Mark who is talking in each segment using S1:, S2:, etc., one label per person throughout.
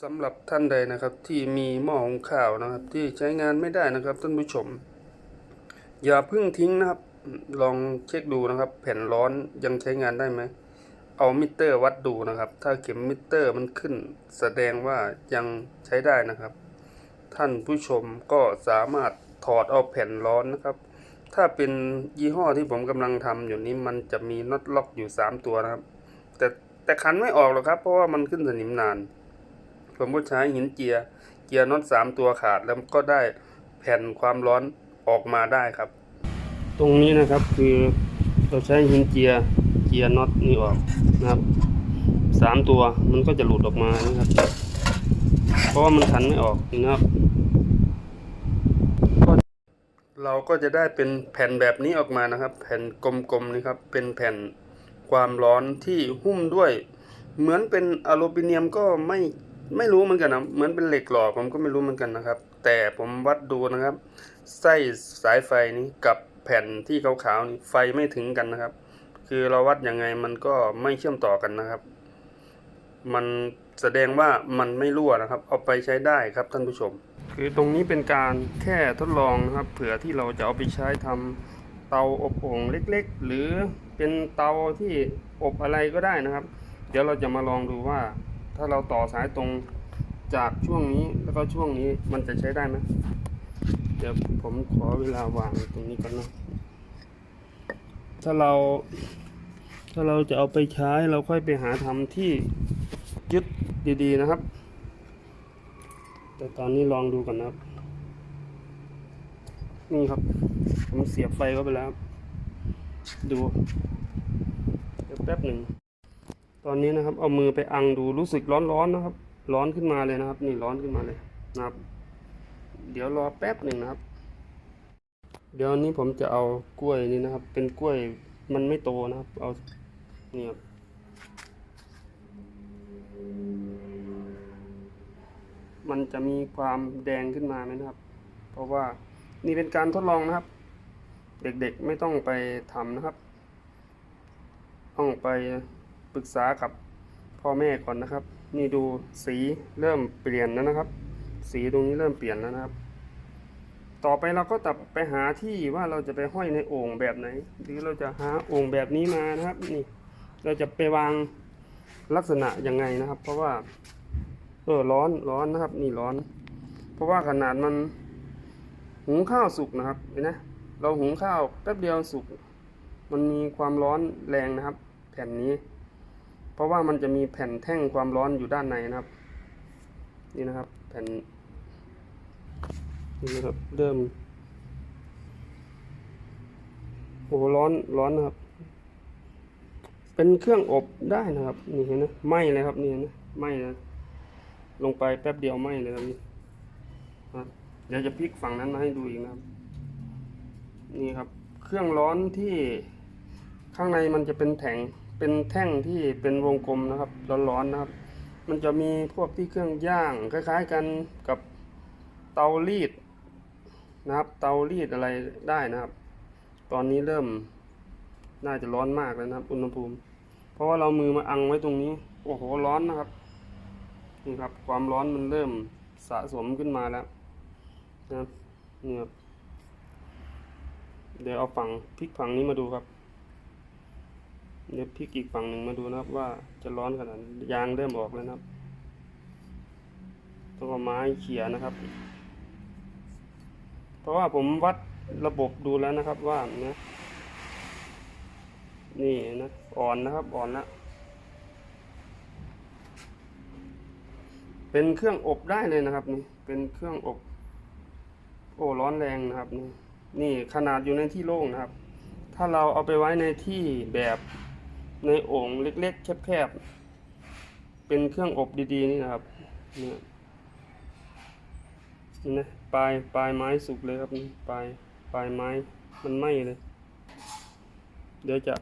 S1: สำหรับท่านใดนะครับที่มีหม้อหุงข้าวนะครับ ที่ใช้งานไม่ได้นะครับท่านผู้ชม อย่าเพิ่งทิ้งนะครับ ลองเช็คดูนะครับ แผ่นร้อนยังใช้งานได้ไหมเอามิเตอร์วัดดูนะครับ ถ้าเข็มมิเตอร์มันขึ้น แสดงว่ายังใช้ได้นะครับ ท่านผู้ชมก็สามารถถอดเอาแผ่นร้อนนะครับ ถ้าเป็นยี่ห้อที่ผมกำลังทำอยู่นี้มันจะมีน็อตล็อกอยู่ 3 ตัวนะครับ แต่แต่คันไม่ออกหรอกครับ เพราะว่ามันขึ้นสนิมนาน ผมก็ใช้หินเจีย เจียน็อตสามตัวขาดแล้วก็ได้แผ่นความร้อนออกมาได้ครับ ตรงนี้นะครับคือเราใช้หินเจียเจียน็อตนี่ออกนะครับสามตัวมันก็จะหลุดออกมานะครับเพราะว่ามันขันไม่ออกนะครับเราก็จะได้เป็นแผ่นแบบนี้ออกมานะครับ แผ่นกลมๆนี่ครับ เป็นแผ่นความร้อนที่หุ้มด้วย เหมือนเป็นอลูมิเนียมก็ไม่ ไม่รู้เหมือนกันนะเหมือนเป็นเหล็กหล่อผมก็ไม่รู้เหมือนกันนะครับ แต่ผมวัดดูนะครับ ไส้สายไฟนี้กับแผ่นที่ขาวๆนี่ไฟไม่ถึงกันนะครับ คือเราวัดยังไงมันก็ไม่เชื่อมต่อกันนะครับ มันแสดงว่ามันไม่รั่วนะครับ เอาไปใช้ได้ครับท่านผู้ชม คือตรงนี้เป็นการแค่ทดลองนะครับ เผื่อที่เราจะเอาไปใช้ทำเตาอบโอ่งเล็ก ๆ หรือเป็นเตาที่อบอะไรก็ได้นะครับ เดี๋ยวเราจะมาลองดูว่า ถ้าเราต่อสายตรงจากช่วงนี้แล้วก็ช่วงนี้มันจะใช้ได้ไหมเดี๋ยวผมขอเวลาวางตรงนี้ก่อนนะถ้าเรา ถ้าเราจะเอาไปใช้เราค่อยไปหาทำที่ยึดดีๆนะครับ แต่ตอนนี้ลองดูก่อนนะครับ นี่ครับ ผมเสียบไฟเข้าไปแล้ว ดู เดี๋ยวแป๊บหนึ่ง ตอนนี้นะครับ เอามือไปอังดูรู้สึกร้อนๆนะครับ ร้อนขึ้นมาเลยนะครับ นี่ร้อนขึ้นมาเลยนะครับ เดี๋ยวรอแป๊บหนึ่งนะครับ เดี๋ยวนี้ผมจะเอากล้วยนี่นะครับ เป็นกล้วยมันไม่โตนะครับ เอานี่ครับมันจะมีความแดงขึ้นมาไหมนะครับ เพราะว่านี่เป็นการทดลองนะครับ เด็กๆไม่ต้องไปทำนะครับ ต้องไป ปรึกษากับพ่อแม่ก่อนนะครับ นี่ดูสีเริ่มเปลี่ยนแล้วนะครับ สีตรงนี้เริ่มเปลี่ยนแล้วนะครับ ต่อไปเราก็ตับไปหาที่ว่าเราจะไปห้อยในโอ่งแบบไหน หรือเราจะหาโอ่งแบบนี้มานะครับ นี่ เราจะไปวางลักษณะยังไงนะครับ เพราะว่า เออร้อนร้อนนะครับ นี่ร้อน เพราะว่าขนาดมันหุงข้าวสุกนะครับเห็นไหมเราหุงข้าวแป๊บเดียวสุกมันมีความร้อนแรงนะครับ แผ่นนี้ เพราะว่ามันจะมีแผ่นแท่งความร้อนอยู่ด้านในนะครับ นี่นะครับ แผ่นนี่นะครับเริ่มโอ้ร้อนร้อนนะครับ เป็นเครื่องอบได้นะครับ นี่เห็นไหมไหมเลยครับนี่เห็นไหมไหมนะลงไปแป๊บเดียวไหมเลยครับนี่เดี๋ยวจะพลิกฝั่งนั้นมาให้ดูอีกนะครับ นี่ครับ เครื่องร้อนที่ข้างในมันจะเป็นแท่ง เป็นแท่งที่เป็นวงกลมนะครับร้อนๆนะครับ มันจะมีพวกที่เครื่องย่าง คล้ายๆกันกับเตารีดนะครับ เตารีดอะไรได้นะครับ ตอนนี้เริ่มน่าจะร้อนมากแล้วนะครับ อุณหภูมิ เพราะว่าเรามือมาอังไว้ตรงนี้ โอ้โหร้อนนะครับนี่ครับ ความร้อนมันเริ่มสะสมขึ้นมาแล้วนะครับนี่ครับเดี๋ยวเอาฝั่งพลิกฝั่งนี้มาดูครับ ดี๋ยวพลิกอีกฝั่งหนึ่งมาดูนะครับว่าจะร้อนขนาดยางเริ่มออกแล้วนะครับต้องเอาไม้เขี่ยนะครับ เพราะว่าผมวัดระบบดูแล้วนะครับว่านะนี่นะอ่อนนะครับอ่อนล้วเป็นเครื่องอบได้เลยนะครับนี่เป็นเครื่องอบ โอ้ร้อนแรงนะครับนี่นี่ขนาดอยู่ในที่โล่งนะครับ ถ้าเราเอาไปไว้ในที่แบบ ในโอ่งเล็ก ๆ แคบๆ เป็นเครื่องอบดีๆ นี่นะครับเนี่ยนี่นะปลายปลายไม้สุกเลยครับนี่ปลายปลายไม้มันไหม้เลย เดี๋ยวจะ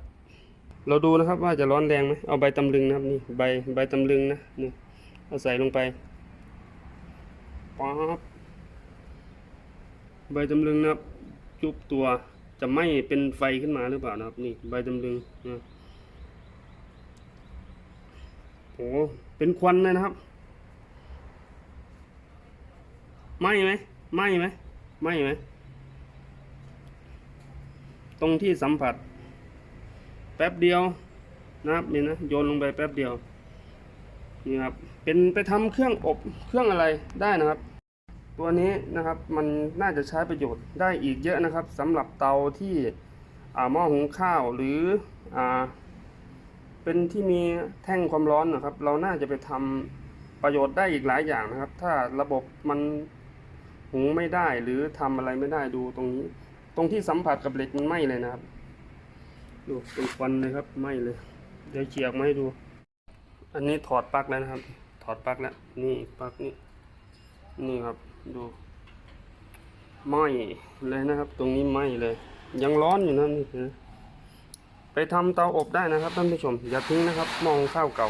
S1: เราดูนะครับว่าจะร้อนแรงไหมเอาใบตำลึงนะครับนี่ใบใบตำลึงนะนี่เอาใส่ลงไปป๊าบใบตำลึงนะครับจุบตัวจะไหม้เป็นไฟขึ้นมาหรือเปล่านะครับ นี่ใบตำลึงนะโอ้เป็นควันเลยนะครับไหมไหมไหมไหมไหมไหมตรงที่สัมผัส แป๊บเดียวนะครับนี่นะโยนลงไปแป๊บเดียวนี่ครับเป็นไปทำเครื่องอบเครื่องอะไรได้นะครับ ตัวนี้นะครับมันน่าจะใช้ประโยชน์ได้อีกเยอะนะครับสำหรับเตาที่หม้อหุงข้าวหรืออ่า เป็นที่มีแท่งความร้อนนะครับ เราน่าจะไปทำประโยชน์ได้อีกหลายอย่างนะครับ ถ้าระบบมันหุงไม่ได้หรือทำอะไรไม่ได้ดูตรงนี้ ตรงที่สัมผัสกับเหล็กมันไหม้เลยนะครับ ดูเป็นควันเลยครับไหม้เลย เดี๋ยวเฉียกมาให้ดู อันนี้ถอดปลั๊กแล้วนะครับ ถอดปลั๊กแล้ว นี่ปลั๊กนี่นี่ครับดูไหม้เลยนะครับ ตรงนี้ไหม้เลย ยังร้อนอยู่นะนี่นะ ไปทำเตาอบได้นะครับท่านผู้ชมอย่าทิ้งนะครับมองข้าวเก่า